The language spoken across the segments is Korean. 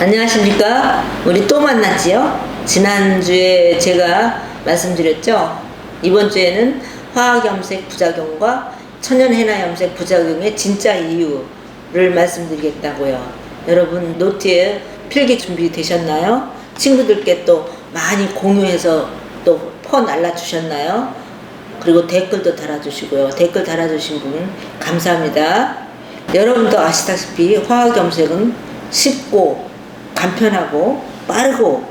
안녕하십니까. 우리 또 만났지요? 지난주에 제가 말씀드렸죠? 이번 주에는 화학염색 부작용과 천연해나염색 부작용의 진짜 이유를 말씀드리겠다고요. 여러분 노트에 필기 준비되셨나요? 친구들께 또 많이 공유해서 또 퍼 날라주셨나요? 그리고 댓글도 달아주시고요. 댓글 달아주신 분 감사합니다. 여러분도 아시다시피 화학염색은 쉽고 간편하고 빠르고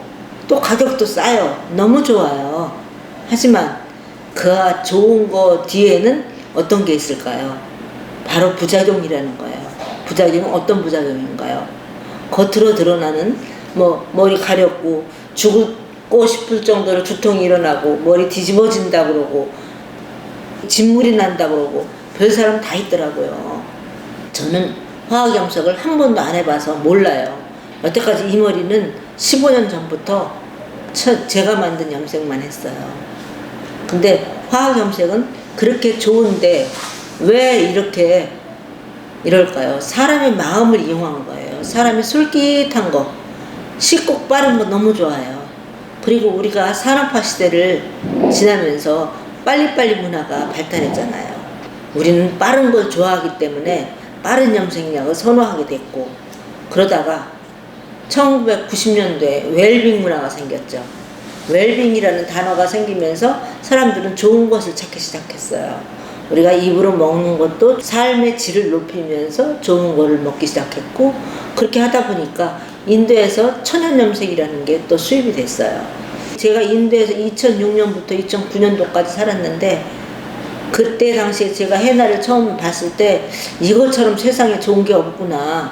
또 가격도 싸요. 너무 좋아요. 하지만 그 좋은 거 뒤에는 어떤 게 있을까요? 바로 부작용이라는 거예요. 부작용은 어떤 부작용인가요? 겉으로 드러나는 뭐 머리 가렵고 죽고 싶을 정도로 두통이 일어나고 머리 뒤집어진다 그러고 진물이 난다 그러고 별 사람 다 있더라고요. 저는 화학염색을 한 번도 안 해봐서 몰라요. 여태까지 이 머리는 15년 전부터 첫 제가 만든 염색만 했어요. 근데 화학 염색은 그렇게 좋은데 왜 이렇게 이럴까요? 사람의 마음을 이용한 거예요. 사람이 솔깃한 거, 쉽고 빠른 거 너무 좋아요. 그리고 우리가 산업화 시대를 지나면서 빨리빨리 문화가 발달했잖아요. 우리는 빠른 걸 좋아하기 때문에 빠른 염색약을 선호하게 됐고 그러다가 1990년도에 웰빙 문화가 생겼죠. 웰빙이라는 단어가 생기면서 사람들은 좋은 것을 찾기 시작했어요. 우리가 입으로 먹는 것도 삶의 질을 높이면서 좋은 거를 먹기 시작했고 그렇게 하다 보니까 인도에서 천연염색이라는 게 또 수입이 됐어요. 제가 인도에서 2006년부터 2009년도까지 살았는데 그때 당시에 제가 해나를 처음 봤을 때 이것처럼 세상에 좋은 게 없구나.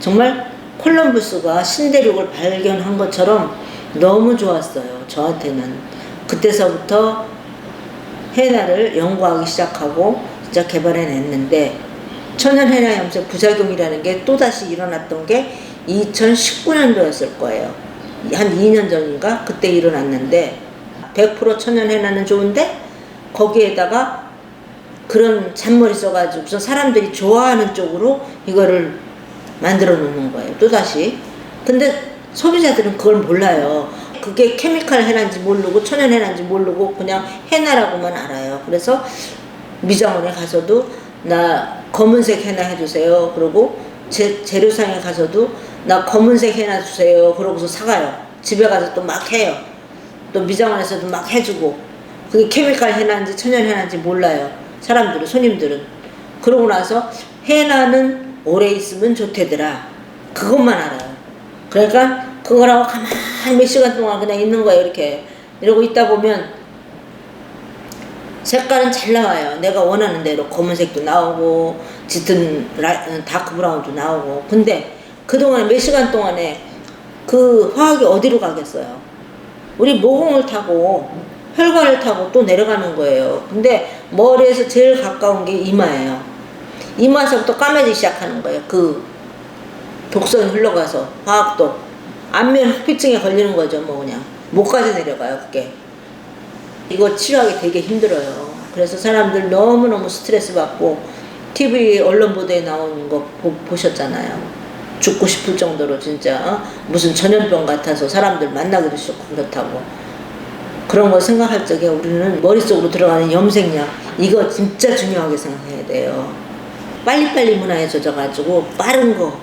정말 콜럼부스가 신대륙을 발견한 것처럼 너무 좋았어요. 저한테는. 그때서부터 해나를 연구하기 시작하고 진짜 개발해냈는데 천연 해나 염색 부작용이라는 게 또다시 일어났던 게 2019년도였을 거예요. 한 2년 전인가 그때 일어났는데 100% 천연 해나는 좋은데 거기에다가 그런 잔머리 써가지고 사람들이 좋아하는 쪽으로 이거를 만들어 놓는 거예요. 또다시. 근데 소비자들은 그걸 몰라요. 그게 케미칼 해나인지 모르고 천연 해나인지 모르고 그냥 해나라고만 알아요. 그래서 미장원에 가서도 나 검은색 해나 해주세요. 그러고 제, 재료상에 가서도 나 검은색 해나 주세요. 그러고서 사가요. 집에 가서 또 막 해요. 또 미장원에서도 막 해주고 그게 케미칼 해나인지 천연 해나인지 몰라요. 사람들은 손님들은 그러고 나서 해나는 오래 있으면 좋대더라. 그것만 알아요. 그러니까 그거라고 가만히 몇 시간 동안 그냥 있는 거예요. 이렇게 이러고 있다 보면 색깔은 잘 나와요. 내가 원하는 대로 검은색도 나오고 짙은 라, 다크 브라운도 나오고. 근데 그동안 몇 시간 동안에 그 화학이 어디로 가겠어요? 우리 모공을 타고 혈관을 타고 또 내려가는 거예요. 근데 머리에서 제일 가까운 게 이마예요. 이마에서부터 까매지기 시작하는 거예요. 그 독성이 흘러가서 화학도 안면 흑피증에 걸리는 거죠. 뭐 그냥 목까지 내려가요. 그게 이거 치료하기 되게 힘들어요. 그래서 사람들 너무너무 스트레스 받고 TV 언론 보도에 나오는 거 보, 보셨잖아요. 죽고 싶을 정도로 진짜 어? 무슨 전염병 같아서 사람들 만나기도 싫고 그렇다고 그런 걸 생각할 적에 우리는 머릿속으로 들어가는 염색약 이거 진짜 중요하게 생각해야 돼요. 빨리빨리 문화에 젖어가지고 빠른 거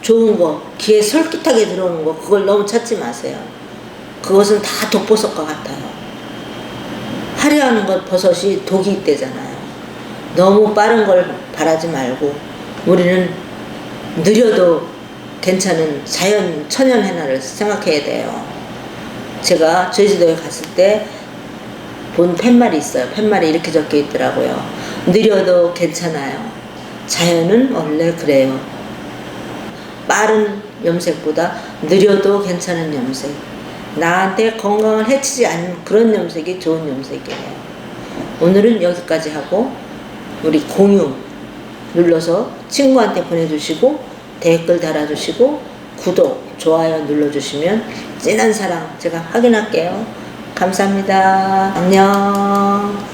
좋은 거 귀에 솔깃하게 들어오는 거 그걸 너무 찾지 마세요. 그것은 다 독보석과 같아요. 화려한 것 버섯이 독이 있대잖아요. 너무 빠른 걸 바라지 말고 우리는 느려도 괜찮은 자연 천연 해나를 생각해야 돼요. 제가 제주도에 갔을 때 본 팻말이 있어요. 팻말이 이렇게 적혀 있더라고요. 느려도 괜찮아요. 자연은 원래 그래요. 빠른 염색보다 느려도 괜찮은 염색. 나한테 건강을 해치지 않는 그런 염색이 좋은 염색이에요. 오늘은 여기까지 하고 우리 공유 눌러서 친구한테 보내주시고 댓글 달아주시고 구독, 좋아요 눌러주시면 진한 사랑 제가 확인할게요. 감사합니다. 안녕.